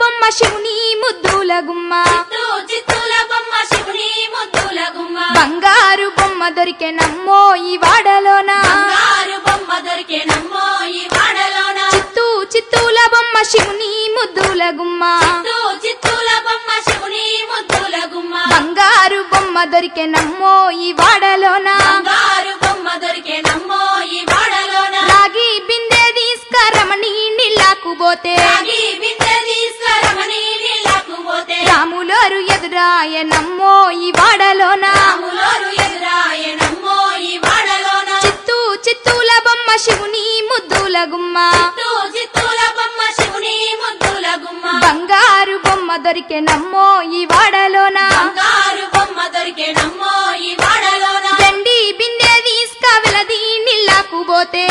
బొమ్మ శివుని ముద్దుల గుమ్మ. చిత్తూ చిత్తూల బొమ్మ శివుని ముద్దుల గుమ్మ. బంగారు బొమ్మ దొరికే నమ్మో ఈ వాడలోన. బంగారు బొమ్మ దొరికే నమ్మో ఈ వాడలోన. చిత్తూ చిత్తూల బొమ్మ శివుని ముద్దుల గుమ్మ. చిత్తూ చిత్తూల బొమ్మ శివుని ముద్దుల గుమ్మ. బంగారు బొమ్మ దొరికే నమ్మో ఈ వాడలోన. బంగారు బొమ్మ దొరికే నమ్మో ఈ వాడలోన. రాగి బిందె తీసుకరమణి నీళ్ళకు పోతే. రాములోరు ఎదురాయ నమ్మో ఈ వాడలోన? చిత్తూ చిత్తూల బొమ్మ శివుని ముద్దుల గుమ్మ. బంగారు బొమ్మ దొరికే నమ్మో ఈ వాడలోన? వెండి బిందె తీసుక వెలది నీళ్ళకు పోతే.